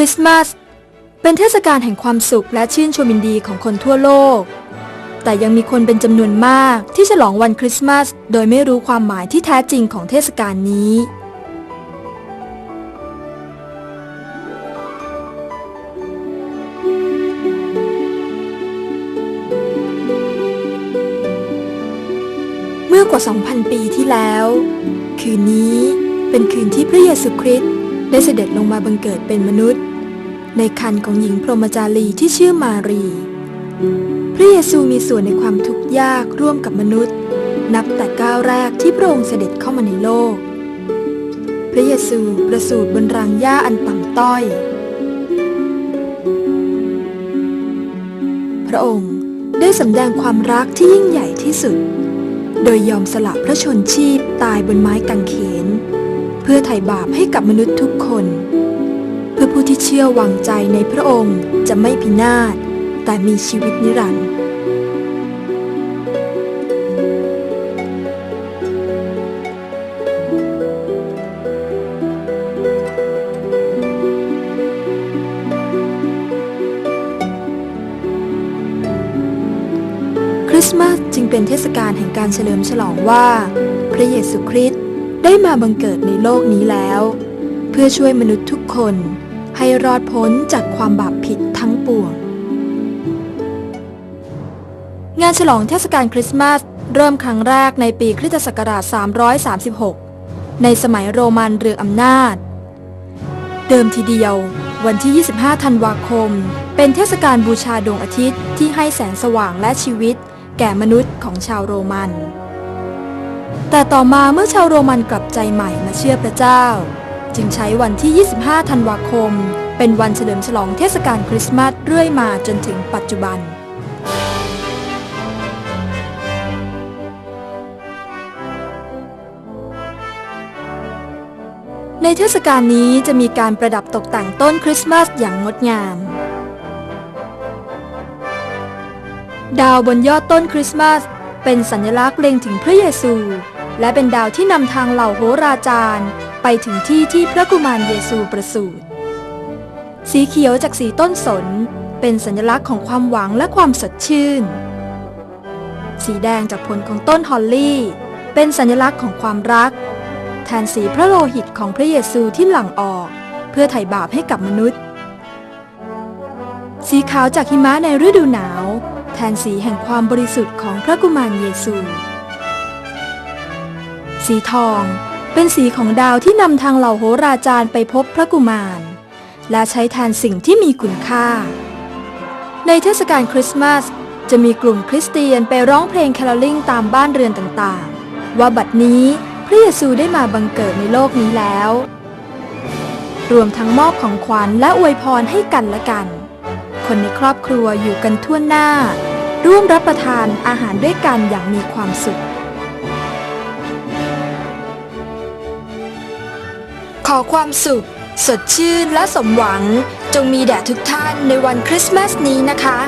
ริสต์มาสเป็นเทศกาลแห่งความสุขและชื่นชมยินดีของคนทั่วโลก แต่ยังมีคนเป็นจำนวนมากที่ฉลองวันคริสต์มาสโดยไม่รู้ความหมายที่แท้จริงของเทศกาลนี้เมื่อกว่า 2,000 ปีที่แล้ว คืนนี้เป็นคืนที่พระเยซูคริสต์ ได้เสด็จลงมาบังเกิดเป็นมนุษย์ ในคันของหญิงพรหมจารีที่ชื่อมารี พระเยซูมีส่วนในความทุกข์ยากร่วมกับมนุษย์ นับแต่ก้าวแรกที่พระองค์เสด็จเข้ามาในโลก พระเยซูประสูติบนรางหญ้าอันต่ำต้อย พระองค์ได้สำแดงความรักที่ยิ่งใหญ่ที่สุด โดยยอมสละพระชนชีพตายบนไม้กางเขน พื่อไถ่บาปให้กับมนุษย์ทุกคน เพื่อผู้ที่เชื่อวางใจในพระองค์จะไม่พินาศแต่มีชีวิตนิรันดร์คริสต์มาสจึงเป็นเทศกาลแห่งการเฉลิมฉลองว่า พระเยซูคริสต์ มาบังเกิดในโลกนี้แล้ว เพื่อช่วยมนุษย์ทุกคนให้รอดพ้นจากความบาปผิดทั้งปวง งานฉลองเทศกาลคริสต์มาสเริ่มครั้งแรกในปีคริสตศักราช 336 ในสมัยโรมันเรืออำนาจ เดิมทีเดียว วันที่ 25 ธันวาคม เป็นเทศกาลบูชาดวงอาทิตย์ที่ให้แสงสว่างและชีวิต แก่มนุษย์ของชาวโรมัน แต่ต่อมาเมื่อชาวโรมันกลับใจใหม่มาเชื่อพระเจ้า จึงใช้วันที่ 25 ธันวาคม เป็นวันเฉลิมฉลองเทศกาลคริสต์มาสเรื่อยมาจนถึงปัจจุบันในเทศกาลนี้จะมีการประดับตกแต่งต้นคริสต์มาสอย่างงดงาม ดาวบนยอดต้นคริสต์มาสเป็นสัญลักษณ์เล็งถึงพระเยซู และเป็นดาวที่นำทางเหล่าโหราจารย์ ไปถึงที่ที่พระกุมารเยซูประสูติสีเขียวจากสีต้นสน เป็นสัญลักษณ์ของความหวังและความสดชื่น สีแดงจากผลของต้นฮอลลี่ เป็นสัญลักษณ์ของความรัก แทนสีพระโลหิตของพระเยซูที่หลั่งออก เพื่อไถ่บาปให้กับมนุษย์ สีขาวจากหิมะในฤดูหนาว แทนสีแห่งความบริสุทธิ์ของพระกุมารเยซู สีทอง เป็นสีของดาวที่นำทางเหล่าโหราจารย์ไปพบพระกุมาร และใช้แทนสิ่งที่มีคุณค่า ในเทศกาลคริสต์มาสจะมีกลุ่มคริสเตียนไปร้องเพลงแคโรลลิ่งตามบ้านเรือนต่างๆ ว่าบัดนี้พระเยซูได้มาบังเกิดในโลกนี้แล้ว รวมทั้งมอบของขวัญและอวยพรให้กันและกัน คนในครอบครัวอยู่กันทั่วหน้า ร่วมรับประทานอาหารด้วยกันอย่างมีความสุข ขอความสุข สดชื่นและสมหวัง จงมีแด่ทุกท่านในวันคริสต์มาสนี้นะคะ